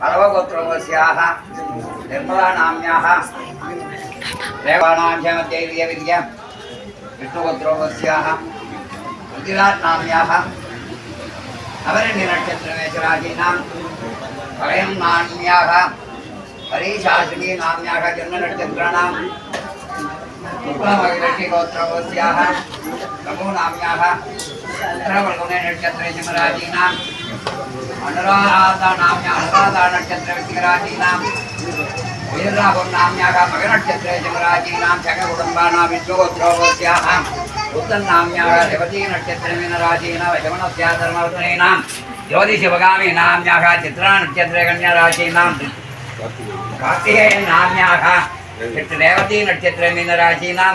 பரவகோத்திரவசியாக நிர்மலாநாமியாக ரேவானாம்யமத்தேரிய விஷ்ணுகோத்திரவசியாக ருதிராநாமியாக நவரண்ய நட்சத்திரமேசராஜீனாம் பழையம் நாமியாக பரீசாசினி நாமியாக ஜன்ம நட்சத்திராணாம் शुक्लमगिरटिगोत्रवस्याः प्रभुनाम्याः श्रवण नक्षत्र यमराजीना अनुराधा नाम्य अनुराधा नक्षत्र विग्रहाजीना वीरराभं नाम्याः मगनक्षत्रे यमराजीनां शककुटुम्बानां विद्वगोत्रोभवत्याः उत्तन्नाम्याः रेवती नक्षत्रे मीनराजीनां यमनस्याः धर्मवर्धनीनां ज्योतिषभगामि नाम्याः चित्रानक्षत्रे कन्याराजीनां कार्तिकेयनाम्याः रेवती नक्षत्रे मीनराजीनां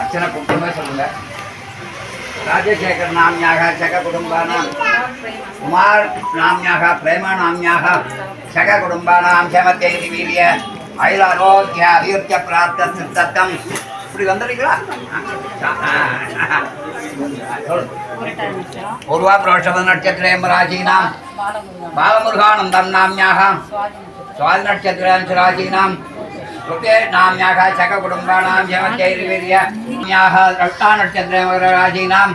அர்ச்சனை குடும்பமே சொல்லுங்க. ராஜசேகர் நாம்யாக சக குடும்பானாம். குமார் நாம்யாக பிரேம நாம்யாக சக குடும்பானாம். சமத்தை வீரிய அயலாரோக்கிய அபியுத்திய பிரார்த்த சித்தத்தம். இப்படி வந்துடுறீங்களா? பூர்வா புரோஷப நட்சத்திரம் ராஜீனாம் பாலமுருகானந்தம் நாமியாக. சுவாதி நட்சத்திரம் ராஜீனாம் रुपेर्नाम्याः शककुटुम्बाणां यमचैर्वीर्य नाम्याः द्रष्टानक्षत्रयमराशीनां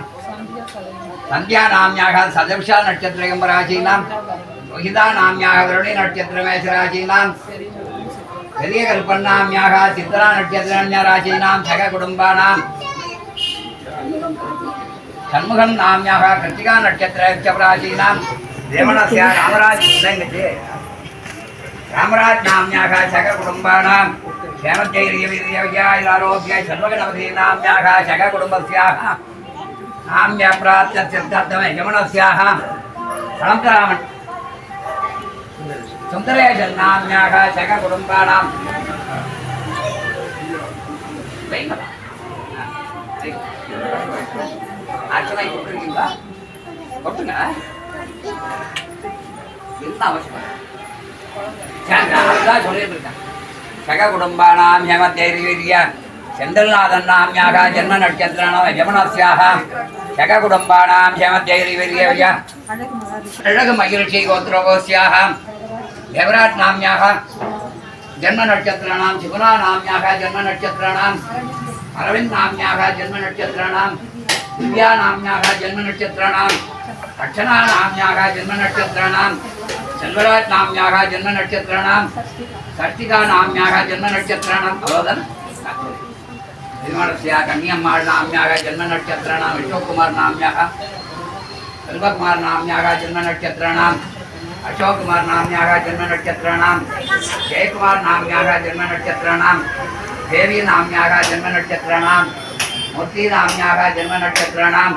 सन्ध्यानाम्याः सदृशानक्षत्रयमराशीनां रोहितानाम्याः द्रोणीनक्षत्रमेशराशीनां हृदयकल्पन्नाम्याः ക്ഷേമജൈരീയാരോഗ്യായി സർവഗണപതിനാമ്യാഹ ശക കുടുംബസ്യാഹ ആമ്യപ്രാത്യർത്ഥമയജമനസ്യാഹ പണംകരാമൻ സുന്ദരേശൻ നാമ്യാഹ ശക കുടുംബാണാം அர்ச்சனை கொடுத்துருக்கீங்களா கொடுத்துங்க என்ன அவசியம் அதுதான் சொல்லிட்டு இருக்கேன் சக குடும்பானாம் ஹேமத்தைரிய செந்தில்நாதன் நாம்யாக ஜென்ம நட்சத்திராணம் யமுனஸ்யாக சக குடும்பானாம் ஹேமத்தைரிய அழகு மகிழ்ச்சி கோத்ரோகோஸ்யாக தேவராட் நாமியாக ஜென்ம நட்சத்திராணாம் சிவனா நாமியாக ஜென்ம நட்சத்திராணாம் அரவிந்த் நாமியாக ஜென்ம நட்சத்திராணாம் திவ்யா நாமியாக ஜென்ம நட்சத்திராணாம் அர்ச்சனா நாமியாக ஜென்ம நட்சத்திராணாம் செல்வராஜ் நாம்யாக ஜென்ம நட்சத்திராணாம் சர்த்திகா நாம்யாக ஜென்ம நட்சத்திராணாம் அவ்வளோதான் நிர்மலஸ்யா கன்னியம்மாள் நாம்யாக ஜென்ம நட்சத்திராணாம் விஷ்ணுகுமார் நாம்யாக செல்வகுமார் நாம்யாக ஜென்ம நட்சத்திராணாம் அசோக்குமார் நாம்யாக ஜென்ம நட்சத்திராணாம் ஜெயக்குமார் நாம்யாக ஜென்ம நட்சத்திராணாம் தேவி நாம்யாக ஜென்ம நட்சத்திராணாம் மூர்த்தி நாம்யாக ஜென்ம நட்சத்திராணாம்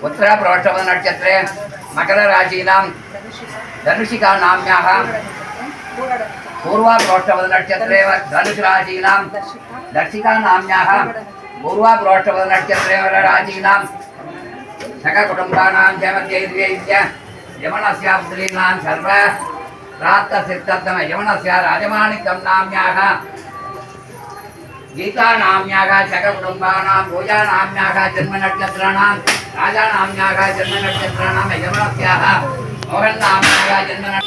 पुत्र प्रवर्षव नक्षत्र मकर राशीना धनुषिका नाम्याः पूर्वा प्रोष्ठवदनक्षत्रे धनुषराशीनां दर्शिका नाम्याः पूर्वा प्रोष्ठव नक्षत्र राशीना च मध्ये यमनस्यां सर्व ராஜாநாம்யாக ஜென்ம நட்சத்திராணாம் யஜமனத்தியாக மோகன்நாம்யாக ஜென்ம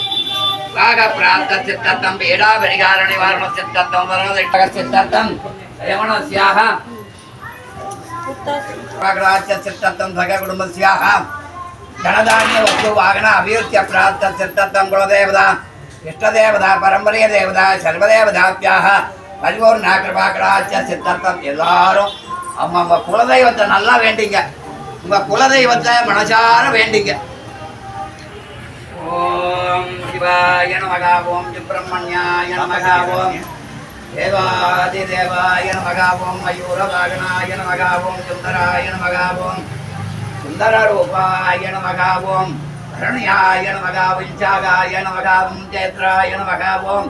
ராக பிராந்த சித்தத்தம் பீடா பரிகார நிவாரண சித்தத்தம் வரதிட்டக சித்தத்தம் யமனஸ்யாக சித்தத்தம் சக குடும்பஸ்யாக தனதானிய வஸ்து வாகன அபிவிருத்திய பிரார்த்த சித்தத்தம் குலதேவதா இஷ்டதேவதா பரம்பரைய தேவதா சர்வதேவதாத்தியாக அம்மா குலதெய்வத்தை நல்லா வேண்டிங்க. உங்க குலதெய்வத்தை மனசார வேண்டிங்க. ஓம் சிவாய நமகா ஓம் சுப்பிரமணியாய நமகா ஓம் தேவாதி தேவாய நமகா ஓம் மயூரவாகனாய நமகா ஓம் சுந்தராய நமகா ஓம் சுந்தரரூபாய நமகா ஓம் அரண்யாய நமகா விஞ்சாகாய நமகா ஓம் சேத்ராய நமகா ஓம்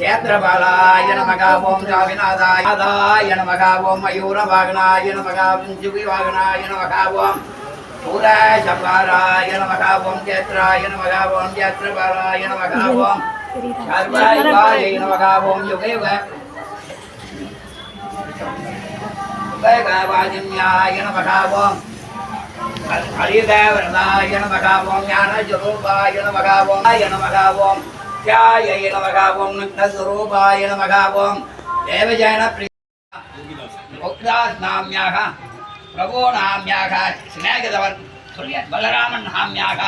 சேத்திரபாலாய நமகா ஓம் சாமிநாதாய நாதாய நமகா ஓம் மயூரவாகனாய நமகா ஓம் ஜுகிவாகனாய நமகா ஓம் சூரசம்ஹாராய நமகா ஓம் சேத்ராய நமகா ஓம் சேத்திரபாலாய நமகா ஓம் சர்வாயுகாய நமகா ஓம் யுகே வேகவாஜின்யாய நமகா ஓம் ஹரிதேவரதாய நமகா ஓம் ஞானஜரூபாய நமகா ஓம் ஆய நமகா ஓம் தியாய நமகா ஓம் நக்னஸ்வரூபாய நமகா ஓம் தேவஜன முக்தாஸ் நாம்யாக பிரபோ நாம்யாக சிநேகிதவன் சொல்லிய பலராமன் நாம்யாக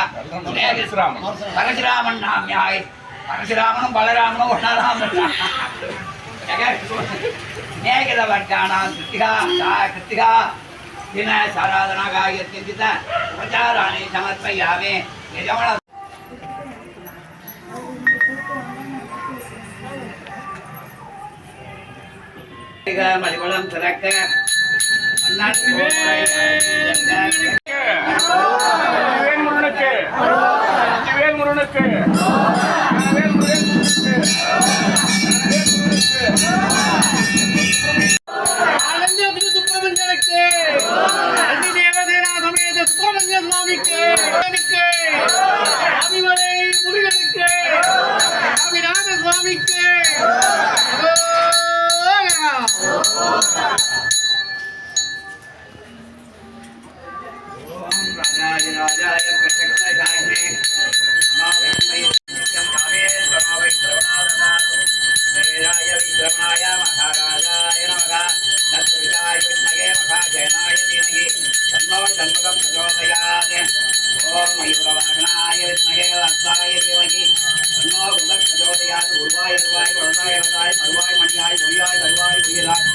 ஸ்நேகிதராமன் பரசுராமன் நாம்யாக. பரசுராமனும் பலராமனும் ஒன்னாராமன். ஸ்நேகிதவர்கானாம் கிருத்திகா சா கிருத்திகா. தின சாராதனா காயத்தின் உபச்சாராணி சமர்ப்பயாமே. எஜமன மதிவளம் திறக்க வேல் முருகனுக்கு வேல் முருகனுக்கு தன்னோ பிரச்சோதயாத் ஓம் மயூரவாகனாய வித்மகே வத்சாய தீமகி தன்னோ குலம் பிரச்சோதயாத் உருவாய் உருவாய் வளர்ந்தாய் வளர்ந்தாய் மறுவாய் மணியாய் ஒளியாய் தருவாய் உயிராய்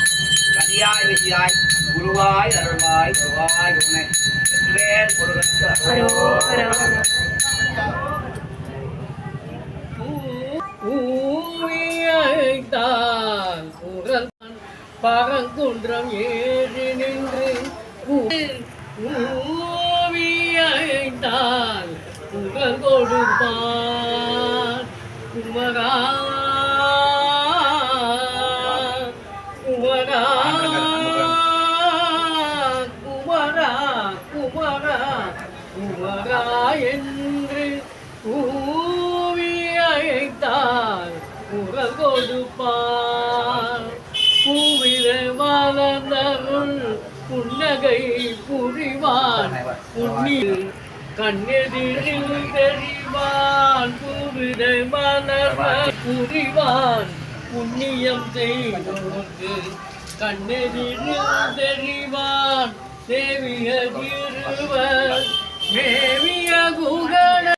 கதியாய் விதியாய் குருவாய் அருள்வாய் குருவாய் உன்னை வெற்றிவேல் முருகனுக்கு பரங்குன்றம் ஏறி நின்று ஊவியைத்தான் குரல் கொடுப்பான் குமரா குமரா குமரா குமரா குமரா என்று கூவி அழைத்தால் கொடுப்பார். பூவில மலர்ந்தருள் புன்னகை புரிவான். புண்ணில் கண்ணெதிரில் தெரிவான். புவிதை மலர்வான் புரிவான். புண்ணியம் செய்தோருக்கு கண்ணெதிரில் தெரிவான். தேவிய திருவர் மேவிய குகண